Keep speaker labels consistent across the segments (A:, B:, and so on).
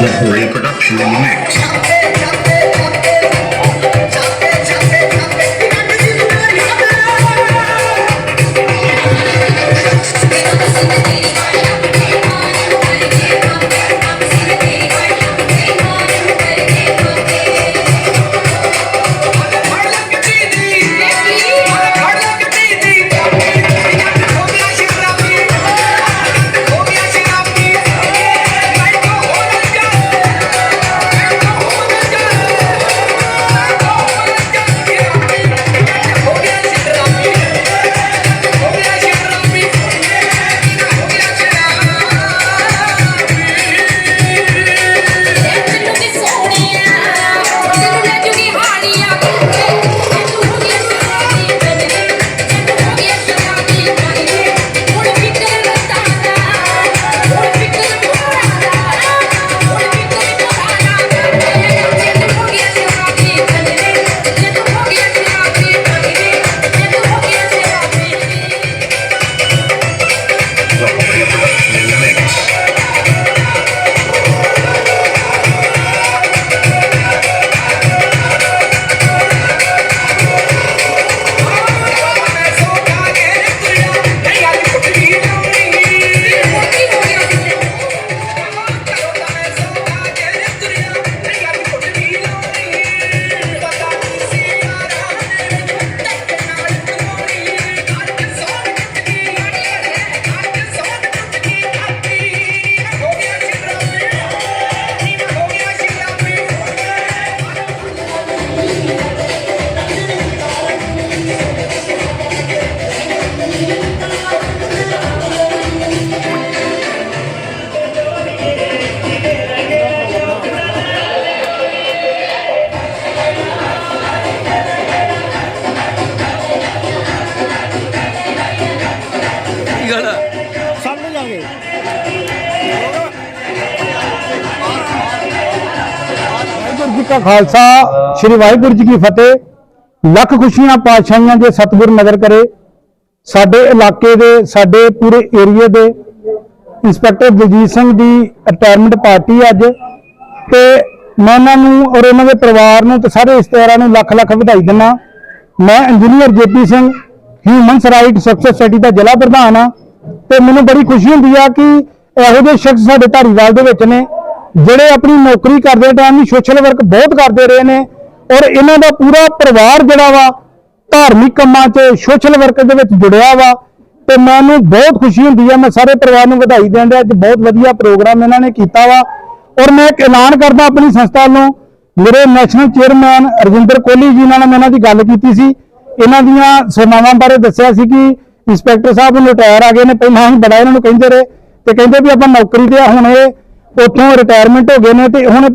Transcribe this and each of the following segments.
A: Lottery production in the mix.
B: ਜੀ ਕਾ ਖਾਲਸਾ, ਸ੍ਰੀ ਵਾਹਿਗੁਰੂ ਜੀ ਕੀ ਫਤਿਹ। ਲੱਖ ਖੁਸ਼ੀਆਂ ਪਾਤਸ਼ਾਹੀਆਂ ਦੇ ਸਤਿਗੁਰ ਨਜ਼ਰ ਕਰੇ। ਸਾਡੇ ਇਲਾਕੇ ਦੇ, ਸਾਡੇ ਪੂਰੇ ਏਰੀਏ ਦੇ ਇੰਸਪੈਕਟਰ ਦਲਜੀਤ ਸਿੰਘ ਦੀ ਰਿਟਾਇਰਮੈਂਟ ਪਾਰਟੀ ਅੱਜ ਤੇ ਮੈਂ ਉਹਨਾਂ ਨੂੰ ਔਰ ਉਹਨਾਂ ਦੇ ਪਰਿਵਾਰ ਨੂੰ ਤੇ ਸਾਰੇ ਰਿਸ਼ਤੇਦਾਰਾਂ ਨੂੰ ਲੱਖ ਲੱਖ ਵਧਾਈ ਦਿੰਦਾ। ਮੈਂ engineer JP Singh humans right society ਦਾ ਜ਼ਿਲ੍ਹਾ ਪ੍ਰਧਾਨ ਆ ਤੇ ਮੈਨੂੰ ਬੜੀ ਖੁਸ਼ੀ ਹੁੰਦੀ ਆ ਕਿ ਇਹੋ ਜਿਹੇ ਸ਼ਖਸ ਸਾਡੇ ਧਾਰੀਵਾਲ ਦੇ ਵਿੱਚ ਨੇ। ਜਿਹੜੇ ਆਪਣੀ ਨੌਕਰੀ ਕਰਦੇ ਟਾਈਮ ਵੀ ਸੋਸ਼ਲ ਵਰਕ ਬਹੁਤ ਕਰਦੇ ਰਹੇ ਨੇ ਔਰ ਇਹਨਾਂ ਦਾ ਪੂਰਾ ਪਰਿਵਾਰ ਜਿਹੜਾ ਵਾ ਧਾਰਮਿਕ ਕੰਮਾਂ 'ਚ ਸੋਸ਼ਲ ਵਰਕ ਦੇ ਵਿੱਚ ਜੁੜਿਆ ਵਾ ਤੇ ਮੈਨੂੰ ਬਹੁਤ ਖੁਸ਼ੀ ਹੁੰਦੀ ਆ ਮੈਂ ਸਾਰੇ ਪਰਿਵਾਰ ਨੂੰ ਵਧਾਈ ਦੇਣ ਡਿਆ ਅੱਜ ਬਹੁਤ ਵਧੀਆ ਪ੍ਰੋਗਰਾਮ ਇਹਨਾਂ ਨੇ ਕੀਤਾ ਵਾ ਔਰ ਮੈਂ ਇੱਕ ਐਲਾਨ ਕਰਦਾ ਆਪਣੀ ਸੰਸਥਾ ਵੱਲੋਂ ਮੇਰੇ ਨੈਸ਼ਨਲ ਚੇਅਰਮੈਨ ਰਜਿੰਦਰ ਕੋਹਲੀ ਜੀ ਨਾਲ ਮੈਂ ਇਹਨਾਂ ਦੀ ਗੱਲ ਕੀਤੀ ਸੀ ਇਹਨਾਂ ਦੀਆਂ ਸੇਵਾਵਾਂ ਬਾਰੇ ਦੱਸਿਆ ਸੀ ਕਿ ਇੰਸਪੈਕਟਰ ਸਾਹਿਬ ਨੂੰ ਰਿਟਾਇਰ ਆ ਗਏ ਨੇ ਪਹਿਲਾਂ ਹੀ ਬੜਾ ਇਹਨਾਂ ਨੂੰ ਕਹਿੰਦੇ ਰਹੇ ਤੇ ਕਹਿੰਦੇ ਵੀ ਆਪਾਂ ਨੌਕਰੀ ਤੇ ਆ, ਹੁਣ ਇਹ ਉੱਥੋਂ ਰਿਟਾਇਰਮੈਂਟ ਹੋ ਗਏ ਨੇ ਤੇ ਹੁਣ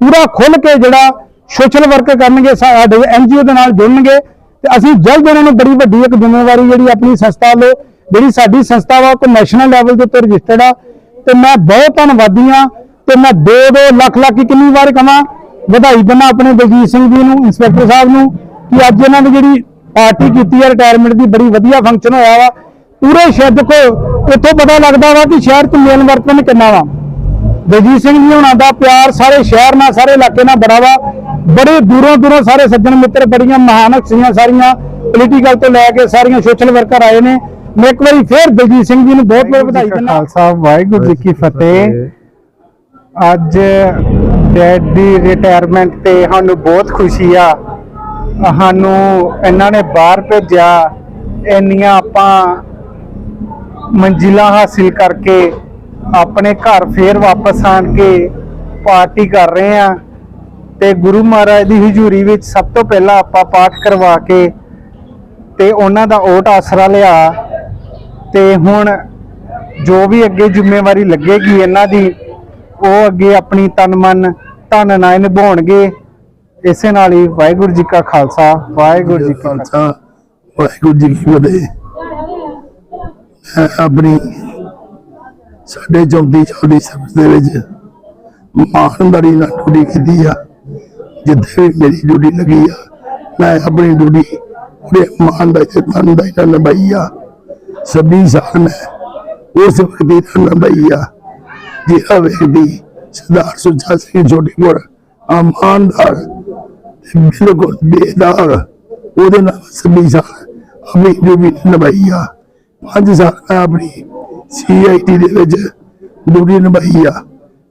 B: ਪੂਰਾ ਖੁੱਲ ਕੇ ਜਿਹੜਾ ਸੋਸ਼ਲ ਵਰਕ ਕਰਨਗੇ ਸਾਡੇ ਐਨਜੀਓ ਦੇ ਨਾਲ ਜੁੜਨਗੇ ਤੇ ਅਸੀਂ ਜਲਦ ਉਹਨਾਂ ਨੂੰ ਬੜੀ ਵੱਡੀ ਇੱਕ ਜ਼ਿੰਮੇਵਾਰੀ ਜਿਹੜੀ ਆਪਣੀ ਸੰਸਥਾ ਵੱਲੋਂ, ਜਿਹੜੀ ਸਾਡੀ ਸੰਸਥਾ ਵਾ, ਉਹ ਨੈਸ਼ਨਲ ਲੈਵਲ ਦੇ ਉੱਤੇ ਰਜਿਸਟਰਡ ਆ। ਤੇ ਮੈਂ ਬਹੁਤ ਧੰਨਵਾਦੀ ਆ ਤੇ ਮੈਂ 2-2 ਲੱਖ ਲੱਖ ਕਿੰਨੀ ਵਾਰ ਕਵਾਂ, ਵਧਾਈ ਦਿੰਦਾ ਆਪਣੇ ਬਲਜੀਤ ਸਿੰਘ ਜੀ ਨੂੰ, ਇੰਸਪੈਕਟਰ ਸਾਹਿਬ ਨੂੰ, ਕਿ ਅੱਜ ਇਹਨਾਂ ਨੇ ਜਿਹੜੀ ਪਾਰਟੀ ਕੀਤੀ ਹੈ ਰਿਟਾਇਰਮੈਂਟ ਦੀ ਬੜੀ ਵਧੀਆ ਫੰਕਸ਼ਨ ਹੋਇਆ ਵਾ। ਪੂਰੇ ਸ਼ਹਿਰ ਕੋ ਇੱਥੋਂ ਪਤਾ ਲੱਗਦਾ ਵਾ ਕਿ ਸ਼ਹਿਰ 'ਚ ਮੇਨ ਵਰਤਨ ਕਿੰਨਾ ਵਾ। ਬਲਜੀਤ ਸਿੰਘ ਜੀ ਹੁਣਾਂ ਦਾ ਪਿਆਰ ਸਾਰੇ ਸ਼ਹਿਰ ਨਾਲ ਸਾਰੇ ਇਲਾਕੇ ਨਾਲ ਬੜਾ ਵਾ। ਬੜੇ ਦੂਰੋਂ ਦੂਰੋਂ ਸਾਰੇ ਸੱਜਣ ਮਿੱਤਰ ਬੜੀਆਂ ਮਹਾਨ ਹਸਤੀਆਂ ਸਾਰੀਆਂ ਪੋਲੀਟੀਕਲ ਤੋਂ ਲੈ ਕੇ ਸਾਰੀਆਂ ਸੋਸ਼ਲ ਵਰਕਰ ਆਏ ਨੇ। ਮੈਂ ਇੱਕ ਵਾਰੀ ਫੇਰ ਬਲਜੀਤ ਸਿੰਘ ਜੀ ਨੂੰ ਬਹੁਤ ਬਹੁਤ ਵਧਾਈ ਦਿੰਦਾ।
C: ਖਾਲਸਾ ਵਾਹਿਗੁਰੂ ਜੀ ਕੀ ਫਤਿਹ। ਅੱਜ ਡੈਡ ਦੀ ਰਿਟਾਇਰਮੈਂਟ ਤੇ ਸਾਨੂੰ ਬਹੁਤ ਖੁਸ਼ੀ ਆ। ਸਾਨੂੰ ਇਹਨਾਂ ਨੇ ਬਾਹਰ ਭੇਜਿਆ। ਇੰਨੀਆਂ ਆਪਾਂ ਮੰਜ਼ਿਲਾਂ ਹਾਸਿਲ ਕਰਕੇ ਆਪਣੇ ਘਰ ਫੇਰ ਵਾਪਸ ਆਣ ਕੇ ਪਾਰਟੀ ਕਰ ਰਹੇ ਆ ਤੇ ਗੁਰੂ ਮਹਾਰਾਜ ਦੀ ਹਜ਼ੂਰੀ ਵਿੱਚ ਸਭ ਤੋਂ ਪਹਿਲਾਂ ਆਪਾਂ ਪਾਠ ਕਰਵਾ ਕੇ ਤੇ ਉਹਨਾਂ ਦਾ ਓਟ ਆਸਰਾ ਲਿਆ ਤੇ ਹੁਣ ਜੋ ਵੀ ਅੱਗੇ ਜ਼ਿੰਮੇਵਾਰੀ ਲੱਗੇਗੀ ਇਹਨਾਂ ਦੀ ਉਹ ਅੱਗੇ ਆਪਣੀ ਤਨ ਮਨ ਧਨ ਨਾਲ ਨਿਭਾਉਣਗੇ। ਇਸੇ ਨਾਲ ਹੀ ਵਾਹਿਗੁਰੂ ਜੀ ਕਾ ਖਾਲਸਾ ਵਾਹਿਗੁਰੂ ਜੀ ਕੀ ਫਤਿਹ।
D: ਵਾਹਿਗੁਰੂ ਜੀ ਕੀ ਫਤਿਹ। ਆਪਣੀ ਸਾਡੇ ਚੌਂਦੀ ਚੌਦੀ ਸਰਵਿਸ ਦੇ ਵਿੱਚ ਮਾਨਦਾਰੀ ਨਾਲ ਡਿਊਟੀ ਕੀਤੀ ਆ। ਜਿੱਥੇ ਵੀ ਮੇਰੀ ਡਿਊਟੀ ਲੱਗੀ ਆ, ਮੈਂ ਆਪਣੀ ਡਿਊਟੀ ਪੂਰੇ ਇਮਾਨਦਾਰੀ ਤੇ ਤਨਦਾਈ ਨਾਲ ਨਿਭਾਈ ਆ। 26 ਸਾਲ ਮੈਂ ਉਸ ਵਿਅਕਤੀ ਨਾਲ ਨਿਭਾਈ ਆ, ਜਿਹੜਾ ਵਿਅਕਤੀ ਸਰਦਾਰ ਸੁਜਾ ਸਿੰਘ ਛੋਟੀਪੁਰ, ਇਮਾਨਦਾਰ ਤੇ ਬਿਲਕੁਲ ਬੇਦਾਰ ਉਹਦੇ ਨਾਲ ਸਭੀ ਸਾਲ ਆਪਣੀ ਡਿਊਟੀ ਨਿਭਾਈ ਆ। ਪੰਜ ਸਾਲ ਆਪਣੀ ਸੀਆਈਟੀ ਦੇ ਵਿੱਚ ਡਿਊਟੀ ਨਿਭਾਈ ਆ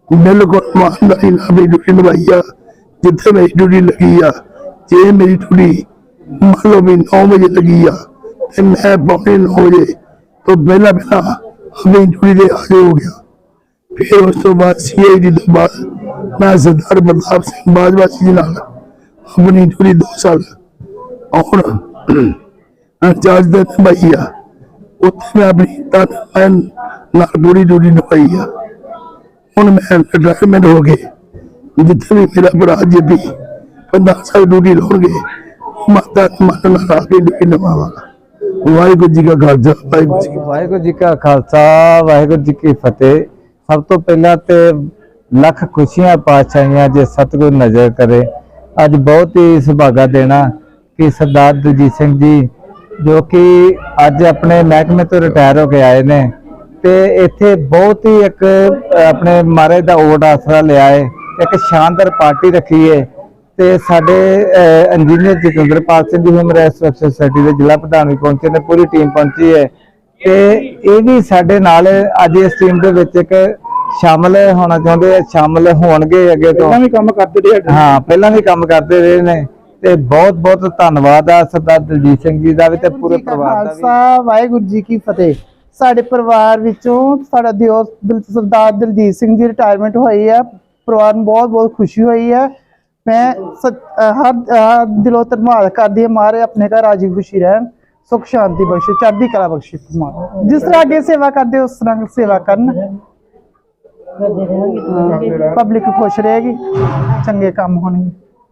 D: ਬਿਲਕੁਲ ਇਮਾਨਦਾਰੀ ਨਾਲ ਆਪਣੀ ਡਿਊਟੀ ਨਿਭਾਈ ਆ ਜਿੱਥੇ ਮੇਰੀ ਡਿਊਟੀ ਲੱਗੀ ਆ ਜੇ ਮੇਰੀ ਡਿਊਟੀ ਮੰਨ ਲਓ ਵੀ 9 ਵਜੇ ਲੱਗੀ ਆ ਤੇ ਮੈਂ ਪੌਣੇ 9 ਵਜੇ ਤੋਂ ਪਹਿਲਾਂ ਪਹਿਲਾਂ ਆਪਣੀ ਡਿਊਟੀ ਤੇ ਹਾਜ਼ਰ ਹੋ ਗਿਆ ਫਿਰ ਉਸ ਤੋਂ ਬਾਅਦ ਸੀਆਈਡੀ ਤੋਂ ਬਾਅਦ ਮੈਂ ਸਰਦਾਰ ਪ੍ਰਤਾਪ ਸਿੰਘ ਬਾਜਵਾ ਜੀ ਨਾਲ ਆਪਣੀ ਡਿਊਟੀ 2 ਸਾਲ ਔਰ ਚਾਰਜ ਦੇ ਨਿਭਾਈ ਆ ਉੱਥੇ ਮੈਂ ਆਪਣੀ ਤਨ ਨਾਲ ਪੂਰੀ ਡਿਊਟੀ ਨਿਭਾਈ ਆ। ਹੁਣ ਮੈਂ ਰਿਟਾਇਰਮੈਂਟ ਹੋ ਗਏ। ਜਿੱਥੇ ਵੀ ਮੇਰਾ ਭਰਾ ਜੱਬੀ 15 ਸਾਲ ਡਿਊਟੀ ਲਾਉਣਗੇ, ਮਾਤਾ ਮਨ ਨਾਲ ਆ ਕੇ ਡਿਊਟੀ ਨਿਭਾਵਾਂਗਾ। ਵਾਹਿਗੁਰੂ ਜੀ ਕਾ ਖਾਲਸਾ, ਵਾਹਿਗੁਰੂ ਜੀ ਕੀ ਫਤਿਹ।
C: ਵਾਹਿਗੁਰੂ ਜੀ ਕਾ ਖਾਲਸਾ, ਵਾਹਿਗੁਰੂ ਜੀ ਕੀ ਫਤਿਹ। ਸਭ ਤੋਂ ਪਹਿਲਾਂ ਤੇ ਲੱਖ ਖੁਸ਼ੀਆਂ ਪਾਤਸ਼ਾਹੀਆਂ ਜੇ ਸਤਿਗੁਰ ਨਜ਼ਰ ਕਰੇ, ਅੱਜ ਬਹੁਤ ਹੀ ਸੁਭਾਗਾ ਦੇਣਾ ਕਿ ਸਰਦਾਰ ਦਲਜੀਤ ਸਿੰਘ ਜੀ ਜੋ ਕਿ ਅੱਜ ਆਪਣੇ ਮਹਿਕਮੇ ਤੋਂ ਰਿਟਾਇਰ ਹੋ ਕੇ ਆਏ ਨੇ ਤੇ ਇੱਥੇ ਬਹੁਤ ਹੀ ਇੱਕ ਆਪਣੇ ਮਹਾਰਾਜ ਦਾ ਓਟ ਆਸਰਾ ਲਿਆ ਹੈ ਇੱਕ ਸ਼ਾਨਦਾਰ ਪਾਰਟੀ ਰੱਖੀ ਹੈ ਤੇ ਸਾਡੇ engineer Jatinderpal Singh ji human rights society ਦੇ ਜ਼ਿਲ੍ਹਾ ਪ੍ਰਧਾਨ ਵੀ ਪਹੁੰਚੇ ਨੇ ਪੂਰੀ ਟੀਮ ਪਹੁੰਚੀ ਹੈ ਤੇ ਇਹ ਵੀ ਸਾਡੇ ਨਾਲ ਅੱਜ ਇਸ ਟੀਮ ਦੇ ਵਿੱਚ ਇੱਕ ਸ਼ਾਮਲ ਹੋਣਾ ਚਾਹੁੰਦੇ ਆ ਸ਼ਾਮਲ ਹੋਣਗੇ ਅੱਗੇ ਤੋਂ।
B: ਵੀ ਕੰਮ ਕਰਦੇ ਰਹੇ
C: ਹਾਂ ਪਹਿਲਾਂ ਵੀ ਕੰਮ ਕਰਦੇ ਰਹੇ ਨੇ। ਤੇ ਬਹੁਤ ਬਹੁਤ ਧੰਨਵਾਦ ਆ ਸਰਦਾਰ ਦਲਜੀਤ ਸਿੰਘ ਜੀ ਦਾ ਵੀ ਤੇ ਪੂਰੇ
E: ਜੀ
C: ਪਰਿਵਾਰ ਦਾ ਵੀ।
E: ਖਾਲਸਾ ਵਾਹਿਗੁਰੂ ਜੀ ਕੀ ਫਤਿਹ। ਸਾਡੇ ਪਰਿਵਾਰ ਵਿੱਚੋਂ ਸਾਡਾ ਦਿਓ ਦਿਲ- ਸਰਦਾਰ ਦਲਜੀਤ ਸਿੰਘ ਦੀ ਰਿਟਾਇਰਮੈਂਟ ਹੋਈ ਹੈ ਪਰਿਵਾਰ ਨੂੰ ਬਹੁਤ ਬਹੁਤ ਖੁਸ਼ੀ ਹੋਈ ਹੈ ਮੈਂ ਸੱਚ- ਅਹ ਹਰ ਅਹ ਦਿਲੋਂ ਧੰਨਵਾਦ ਕਰਦੀ ਹਾਂ ਮਾਰੇ ਆਪਣੇ ਘਰ ਰਾਜੀ ਖੁਸ਼ੀ ਰਹਿਣ। ਸੁਖ ਸ਼ਾਂਤੀ ਬਖਸ਼ੇ ਚੜ੍ਹਦੀ ਕਲਾ ਬਖਸ਼ੇ ਮਾਰੇ ਜਿਸ ਤਰ੍ਹਾਂ ਅੱਗੇ ਸੇਵਾ ਕਰਦੇ ਉਸ ਤਰ੍ਹਾਂ ਸੇਵਾ ਕਰਨ। ਪਬਲਿਕ ਖੁਸ਼ ਰਹੇਗੀ ਚੰਗੇ ਕੰਮ ਹੋਣਗੇ।